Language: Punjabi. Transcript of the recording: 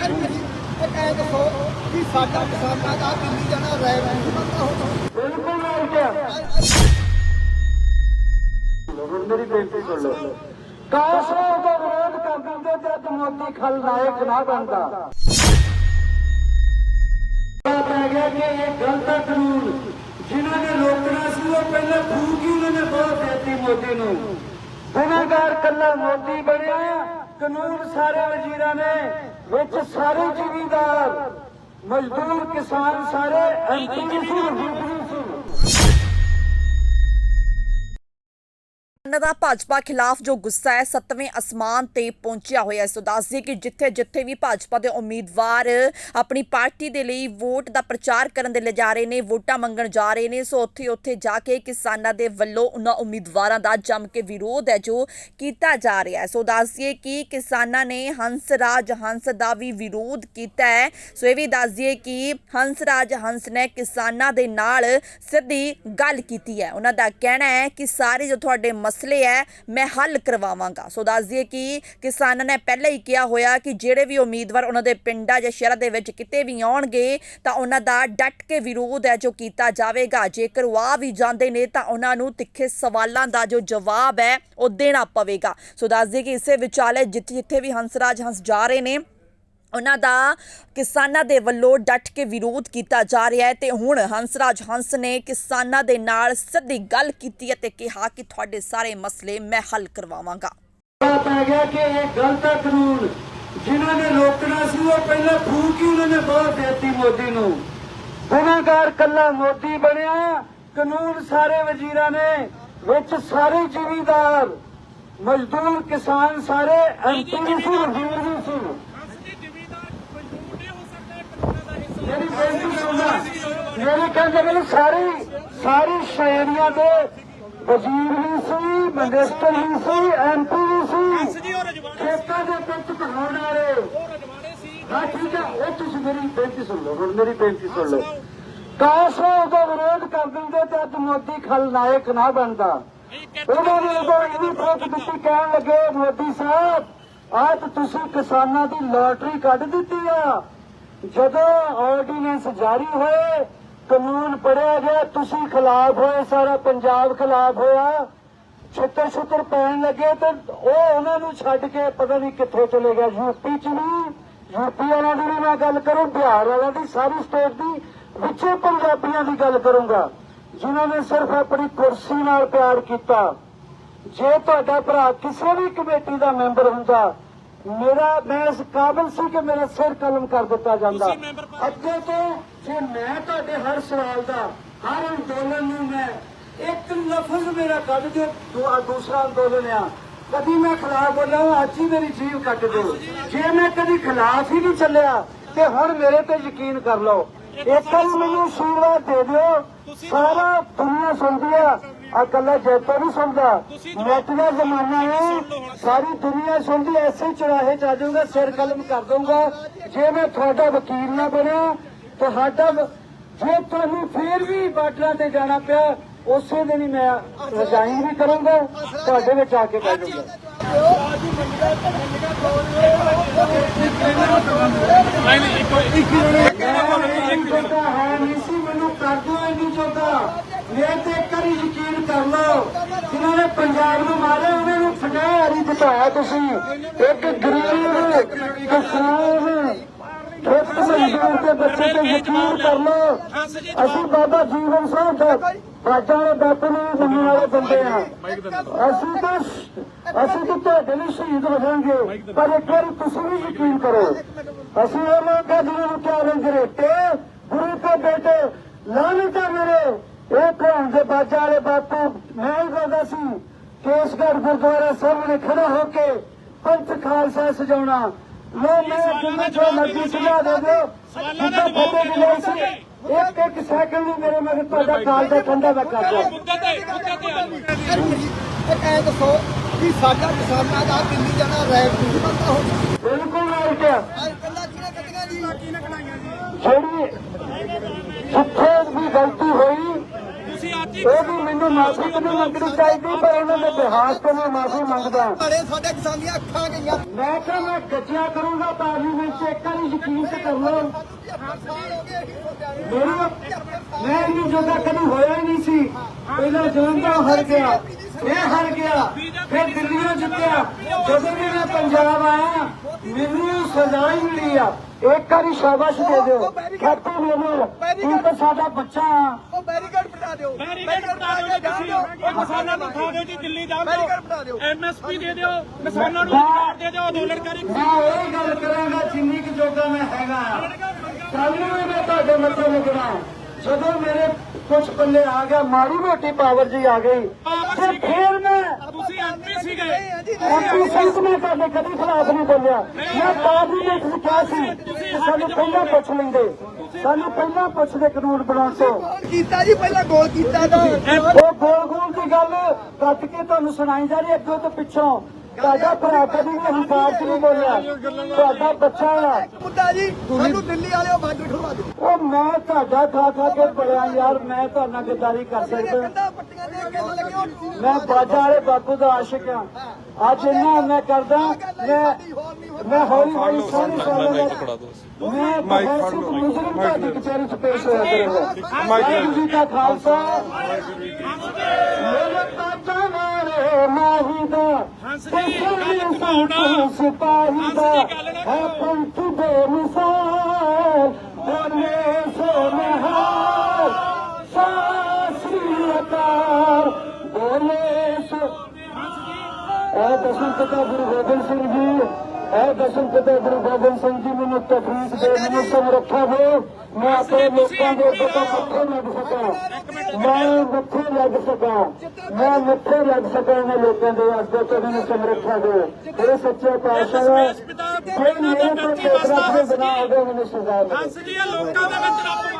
ਇਹ ਦੱਸੋ ਕਿ ਸਾਡਾ ਕਿਸਾਨਾਂ ਦਾ ਦਿੱਲੀ ਜਾਣਾ ਰਹਿ ਨਹੀਂ ਬੰਦਾ ਹੋਣਾ ਬਿਲਕੁਲ ਨਹੀਂ ਮੇਰੀ ਬੇਨਤੀ ਸੁਣ ਲਓ। ਕਾਸ਼ ਉਹਦਾ ਵਿਰੋਧ ਕਰ ਦਿੰਦੇ ਜਦ ਮੋਦੀ ਖਲਨਾਇਕ ਨਾ ਬਣਦਾ। ਪੈ ਗਿਆ ਕਿ ਇਹ ਗਲਤ ਕਾਨੂੰਨ, ਜਿਨ੍ਹਾਂ ਨੇ ਰੋਕਣਾ ਸੀ, ਉਹ ਪਹਿਲਾਂ ਫੂਕ ਹੀ ਉਹਨਾਂ ਨੇ ਬਹੁਤ ਦੇਤੀ ਮੋਦੀ ਨੂੰ? ਗੁਨਾਹਗਾਰ ਕੱਲਾ ਮੋਦੀ ਬਣਿਆ, ਕਾਨੂੰਨ ਸਾਰੇ ਵਜ਼ੀਰਾਂ ਨੇ, ਵਿੱਚ ਸਾਰੇ ਜ਼ਿਮੀਂਦਾਰ, ਮਜ਼ਦੂਰ ਕਿਸਾਨ ਸਾਰੇ ਐਂਟੀ ਸੀ ਉਹਨਾਂ ਦਾ ਭਾਜਪਾ ਖਿਲਾਫ ਜੋ ਗੁੱਸਾ ਹੈ, ਸੱਤਵੇਂ ਅਸਮਾਨ ਤੇ ਪਹੁੰਚਿਆ ਹੋਇਆ ਹੈ। ਸੋ ਦੱਸ ਦਈਏ ਕਿ ਜਿੱਥੇ ਜਿੱਥੇ ਵੀ ਭਾਜਪਾ ਦੇ ਉਮੀਦਵਾਰ ਆਪਣੀ ਪਾਰਟੀ ਦੇ ਲਈ ਵੋਟ ਦਾ ਪ੍ਰਚਾਰ ਕਰਨ ਦੇ ਲਈ ਜਾ ਰਹੇ ਨੇ, ਵੋਟਾਂ ਮੰਗਣ ਜਾ ਰਹੇ ਨੇ, ਸੋ ਉੱਥੇ ਉੱਥੇ ਜਾ ਕੇ ਕਿਸਾਨਾਂ ਦੇ ਵੱਲੋਂ ਉਹਨਾਂ ਉਮੀਦਵਾਰਾਂ ਦਾ ਜੰਮ ਕੇ ਵਿਰੋਧ ਹੈ ਜੋ ਕੀਤਾ ਜਾ ਰਿਹਾ ਹੈ। ਸੋ ਦੱਸ ਦਈਏ ਕਿ ਕਿਸਾਨਾਂ ਨੇ ਹੰਸ ਰਾਜ ਹੰਸ ਦਾ ਵੀ ਵਿਰੋਧ ਕੀਤਾ ਹੈ। ਸੋ ਇਹ ਵੀ ਦੱਸ ਦਈਏ ਕਿ ਹੰਸ ਰਾਜ ਹੰਸ ਨੇ ਕਿਸਾਨਾਂ ਦੇ ਨਾਲ ਸਿੱਧੀ ਗੱਲ ਕੀਤੀ ਹੈ। ਉਹਨਾਂ ਦਾ ਕਹਿਣਾ ਹੈ ਕਿ ਸਾਰੇ ਜੋ ਤੁਹਾਡੇ ਮਸਲੇ ਮਸਲੇ ਹੈ, ਮੈਂ ਹੱਲ ਕਰਵਾਵਾਂਗਾ। ਸੋ ਦੱਸ ਦਈਏ ਕਿ ਕਿਸਾਨਾਂ ਨੇ ਪਹਿਲਾਂ ਹੀ ਕਿਹਾ ਹੋਇਆ ਕਿ ਜਿਹੜੇ ਵੀ ਉਮੀਦਵਾਰ ਉਹਨਾਂ ਦੇ ਪਿੰਡਾਂ ਜਾਂ ਸ਼ਹਿਰਾਂ ਦੇ ਵਿੱਚ ਕਿਤੇ ਵੀ ਆਉਣਗੇ, ਤਾਂ ਉਹਨਾਂ ਦਾ ਡਟ ਕੇ ਵਿਰੋਧ ਹੈ ਜੋ ਕੀਤਾ ਜਾਵੇਗਾ। ਜੇਕਰ ਉਹ ਆ ਵੀ ਜਾਂਦੇ ਨੇ, ਤਾਂ ਉਹਨਾਂ ਨੂੰ ਤਿੱਖੇ ਸਵਾਲਾਂ ਦਾ ਜੋ ਜਵਾਬ ਹੈ, ਉਹ ਦੇਣਾ ਪਵੇਗਾ। ਸੋ ਦੱਸ ਦਈਏ ਕਿ ਇਸੇ ਵਿਚਾਲੇ ਜਿੱਥੇ ਜਿੱਥੇ ਵੀ ਹੰਸਰਾਜ ਹੰਸ ਜਾ ਰਹੇ ਨੇ ਉਹਨਾਂ ਦਾ ਕਿਸਾਨਾਂ ਦੇ ਵੱਲੋਂ ਡਟ ਕੇ ਵਿਰੋਧ ਕੀਤਾ ਜਾ ਰਿਹਾ ਹੈ ਤੇ ਹੁਣ ਹੰਸਰਾਜ ਹੰਸ ਨੇ ਕਿਸਾਨਾਂ ਦੇ ਨਾਲ ਸਿੱਧੀ ਗੱਲ ਕੀਤੀ ਹੈ ਕਿਹਾ ਕਿ ਤੁਹਾਡੇ ਸਾਰੇ ਮਸਲੇ ਮੈਂ ਹੱਲ ਕਰਵਾਵਾਂਗਾ। ਪੈ ਗਿਆ ਕਿ ਇਹ ਗਲਤ ਹੈ ਕਾਨੂੰਨ। ਜਿਨ੍ਹਾਂ ਨੇ ਰੋਕਣਾ ਸੀ, ਉਹ ਪਹਿਲਾਂ ਫੂਕ ਹੀ ਉਹਨਾਂ ਨੇ ਬਹੁਤ ਦੇਤੀ ਮੋਦੀ ਨੂੰ? ਗੁਨਾਹਗਾਰ ਕੱਲਾ ਮੋਦੀ ਬਣਿਆ। ਕਾਨੂੰਨ ਸਾਰੇ ਵਜ਼ੀਰਾਂ ਨੇ, ਵਿੱਚ ਸਾਰੇ ਜ਼ਿਮੀਂਦਾਰ। ਮਜ਼ਦੂਰ ਕਿਸਾਨ ਸਾਰੇ ਐਂਟੀ ਸੀ ਵਿਰੋਧੀ ਸੀ ਮੇਰੀ ਬੇਨਤੀ ਸੁਣਨਾ ਮੇਰੇ ਕਹਿੰਦੇ ਨੇ ਸਾਰੀ ਸਾਰੀ ਸ਼ਾਇਰੀਆਂ ਦੇ ਵਜ਼ੀਰ ਵੀ ਸੀ ਮਿਨਿਸਟਰ ਵੀ ਸੀ ਐਮਪੀ ਵੀ ਸੀ ਖੇਤਾਂ ਦੇ ਵਿੱਚ ਘਾਉਣ ਵਾਲੇ। ਹਾਂ ਠੀਕ ਹੈ ਉਹ ਤੁਸੀਂ ਮੇਰੀ ਬੇਨਤੀ ਸੁਣ ਲਓ ਹੁਣ ਮੇਰੀ ਬੇਨਤੀ ਸੁਣ ਲਓ। ਕਾਸ਼ ਉਹਦਾ ਵਿਰੋਧ ਕਰ ਦਿੰਦੇ ਤੇ ਅੱਜ ਮੋਦੀ ਖਲਨਾਇਕ ਨਾ ਬਣਦਾ। ਉਹਨਾਂ ਨੇ ਉਦੋਂ ਇਹਦੀ ਫ਼ਰਕ ਦਿੱਤੀ ਕਹਿਣ ਲੱਗੇ ਮੋਦੀ ਸਾਹਿਬ ਤਾਂ ਤੁਸੀਂ ਕਿਸਾਨਾਂ ਦੀ ਲਾਟਰੀ ਕੱਢ ਦਿੱਤੀ ਆ। ਜਦੋਂ ਆਰਡੀਨੈਂਸ ਜਾਰੀ ਹੋਏ ਕਾਨੂੰਨ ਪੜਿਆ ਗਿਆ, ਤੁਸੀਂ ਖਿਲਾਫ ਹੋਏ, ਸਾਰਾ ਪੰਜਾਬ ਖਿਲਾਫ ਹੋਇਆ। ਛਿੱਤਰ ਛਿੱਤਰ ਪੈਣ ਲੱਗੇ ਤੇ ਉਹ ਉਹਨਾਂ ਨੂੰ ਛੱਡ ਕੇ ਪਤਾ ਨਹੀਂ ਕਿੱਥੇ ਚਲੇ ਗਿਆ। ਯੂਪੀ ਚ ਵੀ ਯੂਪੀ ਵਾਲਿਆਂ ਦੀ ਵੀ ਮੈਂ ਗੱਲ ਕਰੂੰ, ਬਿਹਾਰ ਵਾਲਿਆਂ ਦੀ, ਸਾਰੀ ਸਟੇਟ ਦੀ, ਵਿੱਚੇ ਪੰਜਾਬੀਆਂ ਦੀ ਗੱਲ ਕਰੂੰਗਾ। ਜਿਨ੍ਹਾਂ ਨੇ ਸਿਰਫ ਆਪਣੀ ਕੁਰਸੀ ਨਾਲ ਪਿਆਰ ਕੀਤਾ। ਜੇ ਤੁਹਾਡਾ ਭਰਾ ਕਿਸੇ ਵੀ ਕਮੇਟੀ ਦਾ ਮੈਂਬਰ ਹੁੰਦਾ ਮੇਰਾ ਮੈਂ ਇਸ ਕਾਬਿਲ ਸੀ ਕਿ ਮੇਰਾ ਸਿਰ ਕਲਮ ਕਰ ਦਿੱਤਾ ਜਾਂਦਾ। ਅੱਗੇ ਤੋਂ ਜੇ ਮੈਂ ਤੁਹਾਡੇ ਹਰ ਸਵਾਲ ਦਾ ਹਰ ਅੰਦੋਲਨ ਨੂੰ ਮੈਂ ਇੱਕ ਲਫ਼ਜ਼ ਮੇਰਾ ਕੱਢ ਦਿਓ ਦੂ- ਦੂਸਰਾ ਅੰਦੋਲਨ ਆ। ਕਦੀ ਮੈਂ ਖਿਲਾਫ ਬੋਲਿਆ ਅੱਜ ਹੀ ਮੇਰੀ ਜੀਵ ਕੱਟ ਦਿਓ ਜੇ ਮੈਂ ਕਦੀ ਖਿਲਾਫ ਹੀ ਨਹੀਂ ਚੱਲਿਆ ਤੇ ਹੁਣ ਮੇਰੇ ਤੇ ਯਕੀਨ ਕਰ ਲਓ। ਇੱਕ ਮੈਨੂੰ ਆਸ਼ੀਰਵਾਦ ਦੇ ਦਿਓ। ਸਾਰਾ ਦੁਨੀਆ ਸੁਣਦੀ ਆ। ਆ ਕੱਲਾ ਜੈਪਾ ਨਹੀਂ ਸੁਣਦਾ। ਨੈਟ ਦਾ ਜ਼ਮਾਨਾ ਹੈ ਸਾਰੀ ਦੁਨੀਆ ਸੁਣਦੀ ਐਸੇ ਚੁਰਾਹੇ ਚ ਆ ਜਾਊਗਾ ਸਿਰ ਕਲਮ ਕਰ ਦਊਗਾ। ਜੇ ਮੈਂ ਤੁਹਾਡਾ ਵਕੀਲ ਨਾ ਬਣਿਆ ਤੁਹਾਡਾ ਜੇ ਤੁਹਾਨੂੰ ਫੇਰ ਵੀ ਬਾਰਡਰਾਂ ਤੇ ਜਾਣਾ ਪਿਆ ਉਸੇ ਦਿਨ ਹੀ ਮੈਂ ਰਜਾਈ ਵੀ ਕਰੂੰਗਾ ਤੁਹਾਡੇ ਵਿੱਚ ਆ ਕੇ ਬੈਠ ਜਾਊਂਗਾ। ਇੱਕ ਜੋਗਾ ਹੈ ਨਹੀਂ ਸੀ ਮੈਨੂੰ ਕਰ ਦਿਓ ਇੰਨੀ ਜੋਗਾ ਮੇਰੇ ਤੇ ਇੱਕ ਵਾਰੀ ਯਕੀਨ ਕਰ ਲਓ ਜਿਨ੍ਹਾਂ ਨੇ ਪੰਜਾਬ ਨੂੰ ਮਾਰਿਆ, ਉਹਨਾਂ ਨੂੰ ਫਟਿਆ ਨਹੀਂ ਬਤਾਇਆ ਤੁਸੀਂ ਇੱਕ ਗਰੀਬ ਕਿਸਾਨ ਖੇਤ ਮਜ਼ਦੂਰ ਦੇ ਬੱਚੇ ਤੇ ਯਕੀਨ ਕਰ ਅਸੀਂ ਬਾਬਾ ਜੀਵਨ ਸਿੰਘ ਦਾ ਦੇ ਬਾਪੂ ਨੂੰ ਮੰਨਣ ਵਾਲੇ ਬੰਦੇ ਆ। ਅਸੀਂ ਤਾਂ ਅਸੀਂ ਤਾਂ ਤੁਹਾਡੇ ਲਈ ਸ਼ਹੀਦ ਹੋ ਜਾਵਾਂਗੇ। ਪਰ ਇੱਕ ਵਾਰੀ ਤੁਸੀਂ ਵੀ ਯਕੀਨ ਕਰੋ। ਅਸੀਂ ਇਹ ਲੋਕ ਆ ਜਿਹਨਾਂ ਨੂੰ ਕਿਹਾ ਰੰਗਰੇਟੇ ਗੁਰੂ ਕੇ ਬੇਟੇ ਲਾਨਤਾ ਮੇਰੇ, ਇਹ ਕੌਣ ਦੇ ਬਾਜਾ ਵਾਲੇ ਬਾਪੂ, ਮੈਂ ਹੀ ਕਹਿੰਦਾ ਸੀ ਕੇਸਗੜ੍ਹ ਗੁਰਦੁਆਰਾ ਸਾਹਮਣੇ ਖੜਾ ਹੋ ਕੇ ਪੰਥ ਖਾਲਸਾ ਸਜਾਉਣਾ। ਲੋ ਮੈਂ ਜਿੰਨੇ ਜੋ ਮਰਜ਼ੀ ਸੁਝਾ ਦੇ ਦਿਓ ਜਿੱਦਾਂ ਫਤਿਹ ਦੀ ਲੋੜ ਸੀ ਇੱਕ ਇੱਕ ਸੈਕਿੰਡ ਵੀ ਮੇਰੇ ਮਗਰ ਤੁਹਾਡਾ ਕਾਲ ਦਾ ਠੰਡਾ ਮੈਂ ਕਰ ਦਿਆਂ। ਇਹ ਕਹਿ ਦੱਸੋ ਕਿ ਸਾਡਾ ਕਿਸਾਨਾਂ ਦਾ ਦਿੱਲੀ ਜਾਣਾ ਰਹਿ ਨਹੀਂ ਬੰਦਾ ਹੋਣਾ? ਬਿਲਕੁਲ ਰਾਈਟ ਹੈ ਕੱਲਾ ਕਿਹਨੇ ਕੱਟੀਆਂ ਜੀ ਕਿਹਨੇ ਕਢਾਈਆਂ ਜੀ? ਜਿਹੜੀ ਜਿੱਥੇ ਵੀ ਗਲਤੀ ਹੋਈ ਉਹ ਵੀ ਮੈਨੂੰ ਮਾਫੀ ਤਾਂ ਨਹੀਂ ਮੰਗਣੀ ਚਾਹੀਦੀ ਪਰ ਉਹਨਾਂ ਦੇ ਬਿਹਾਸ ਤੋਂ ਮੈਂ ਮਾਫੀ ਮੰਗਦਾ? ਬੜੇ ਸਾਡੇ ਕਿਸਾਨ ਦੀਆਂ ਅੱਖਾਂ ਗਈਆਂ। ਮੈਂ ਕਿਹਾ ਮੈਂ ਗੱਜਿਆ ਕਰੂੰਗਾ ਪਾਰਲੀਮੈਂਟ 'ਚ ਇੱਕ ਵਾਰੀ ਯਕੀਨ ਤੇ ਕਰ ਲਓ। ਮੇਰਾ ਮੈਂ ਇਹ ਜੋਗਾ ਕਦੀ ਹੋਇਆ ਹੀ ਨਹੀਂ ਸੀ ਪਹਿਲਾਂ ਜਲੰਧਰ ਹਰ ਗਿਆ ਇਹ ਹਰ ਗਿਆ ਫਿਰ ਦਿੱਲੀੋਂ ਜਿੱਤਿਆ। ਜਦੋਂ ਵੀ ਮੈਂ ਪੰਜਾਬ ਆਇਆ ਮੈਨੂੰ ਸਜ਼ਾ ਹੀ ਮਿਲੀ ਆ। ਇੱਕ ਵਾਰੀ ਸ਼ਾਬਾਸ਼ ਦੇ ਦਿਓ। ਕੈਪਟਨ ਮੈਨੂੰ ਤੂੰ ਤਾਂ ਸਾਡਾ ਬੱਚਾ ਆ। ਉਹ ਬੈਰੀਕੇਡ ਪਟਾ ਦਿਓ ਬੈਰੀਕੇਡ ਬਣਾ ਦਿਓ ਜਾਣ ਤੁਸੀਂ ਦਿਓ। ਉਹ ਕਿਸਾਨਾਂ ਨੂੰ ਖਾ ਦਿਓ ਜੀ ਦਿੱਲੀ ਜਾਣ ਬੈਰੀਕੇਡ ਬਣਾ ਦਿਓ ਦਿਓ। ਐਮਐਸਪੀ ਦੇ ਦਿਓ ਕਿਸਾਨਾਂ ਨੂੰ ਰੁਜ਼ਗਾਰ ਦੇ ਦਿਓ ਅੰਦੋਲਨਕਾਰੀ ਮੈਂ ਉਹ ਗੱਲ ਕਰਾਂਗਾ ਜਿੰਨੀ ਕੁ ਜੋਗਾ ਮੈਂ ਹੈਗਾ। ਕੱਲ ਨੂੰ ਵੀ ਮੈਂ ਤੁਹਾਡੇ ਮੱਥੇ ਲੱਗਣਾ ਜਦੋਂ ਮੇਰੇ ਕੁਝ ਪੱਲੇ ਆ ਗਿਆ ਮਾੜੀ ਮੋਟੀ ਪਾਵਰ ਜੀ ਆ ਗਈ ਤੇ ਫੇਰ ਮੈਂ ਤੁਸੀਂ ਐਮਪੀ ਸੀਗੇ। ਐਮਪੀ ਸੰਸ ਮੈਂ ਤੁਹਾਡੇ ਕਦੀ ਖਿਲਾਫ ਨਹੀਂ ਬੋਲਿਆ। ਮੈਂ ਪਾਰਲੀਮੈਂਟ ਵਿੱਚ ਕਿਹਾ ਸੀ ਸਾਨੂੰ ਪਹਿਲਾਂ ਪੁੱਛ ਲੈਂਦੇ। ਸਾਨੂੰ ਪਹਿਲਾਂ ਪੁੱਛਦੇ ਕਾਨੂੰਨ ਬਣਾਉਣ ਤੋਂ। ਗੋਲ ਕੀਤਾ ਜੀ ਪਹਿਲਾਂ ਗੋਲ ਕੀਤਾ ਤਾਂ। ਉਹ ਗੋਲ ਗੋਲ ਦੀ ਗੱਲ ਕੱਟ ਕੇ ਤੁਹਾਨੂੰ ਸੁਣਾਈ ਜਾ ਰਹੀ ਅੱਗੋਂ ਤੋਂ ਪਿੱਛੋਂ। ਤੁਹਾਡਾ ਭਰਾ ਕਦੀ ਵੀ ਹੰਕਾਰ ਚ ਨਹੀਂ ਬੋਲਿਆ। ਤੁਹਾਡਾ ਬੱਚਾ ਆ। ਮੁੱਦਾ ਜੀ ਸਾਨੂੰ ਦਿੱਲੀ ਵਾਲਿਓ ਬਾਰਡਰ ਖਲਵਾ ਦਿਓ ਉਹ ਮੈਂ ਤੁਹਾਡਾ ਖਾ ਖਾ ਕੇ ਬੜਿਆ ਯਾਰ ਮੈਂ ਤੁਹਾਡਾ ਗੱਦਾਰੀ ਕਰ ਸਕਦਾ। ਕੰਦਾ ਪੱਟੀਆਂ ਦੇ ਕੇ ਨਾ ਲੱਗਿਓ ਮੈਂ ਬਾਜਾ ਵਾਲੇ ਬਾਪੂ ਦਾ ਆਸ਼ਿਕ ਆ। ਅੱਜ ਇੰਨਾ ਮੈਂ ਕਰਦਾ ਮੈਂ ਮੈਂ ਹੌਲੀ ਹੌਲੀ ਸੋਹਣੀ ਸੋਹਣੀ ਮੈਂ ਮਾਈਕ ਮੁਸਲਿਮ ਤੁਹਾਡੀ ਕਚਹਿਰੀ ਚ ਪੇਸ਼ ਹੋਇਆ ਕਰੂੰਗਾ ਵਾਹਿਗੁਰੂ ਜੀ ਕਾ ਖਾਲਸਾ। ਮੇਰੇ ਤਾਜਾ ਵਾਲੇ ਮਾਹੀ ਦਾ। ਹੰਸਦੀ ਸਿਪਾਹੀ ਦਾ। ਹੈ ਪੰਥ ਦੇ ਮਿਸਾਲ। ਬੋਲੇ ਸੋਨਹਾਰ ਸਾਸਰੀ ਅਕਾਰ ਬੋਲੇ ਸੋ ਇਹ ਦਸਮ ਪਿਤਾ ਗੁਰੂ ਗੋਬਿੰਦ ਸਿੰਘ ਜੀ। ਇਹ ਦਸਮ ਪਿਤਾ ਗੁਰੂ ਗੋਬਿੰਦ ਸਿੰਘ ਜੀ ਮੈਨੂੰ ਤਫਰੀਕ ਦੇ ਮੈਨੂੰ ਸਮਰੱਥਾ ਦੇ ਮੈਂ ਆਪਣੇ ਲੋਕਾਂ ਦੇ ਅੱਗੇ ਤੋਂ ਮੱਥੇ ਲੱਗ ਸਕਾਂ। ਮੈਂ ਮੱਥੇ ਲੱਗ ਸਕਾਂ। ਮੈਂ ਮੱਥੇ ਲੱਗ ਸਕਾਂ ਇਹਨਾਂ ਲੋਕਾਂ ਦੇ ਅੱਗੇ ਤੋਂ ਮੈਨੂੰ ਸਮਰੱਥਾ ਦੇ। ਇਹ ਸੱਚੇ ਪਾਤਸ਼ਾਹ ਦਾ ਕੋਈ ਮੇਰੇ ਤੋਂ ਦੇ ਬਣਾ ਹੋਵੇ ਮੈਨੂੰ ਸਜ਼ਾ ਇਹ ਲੋਕਾਂ ਦੇ ਵਿੱਚ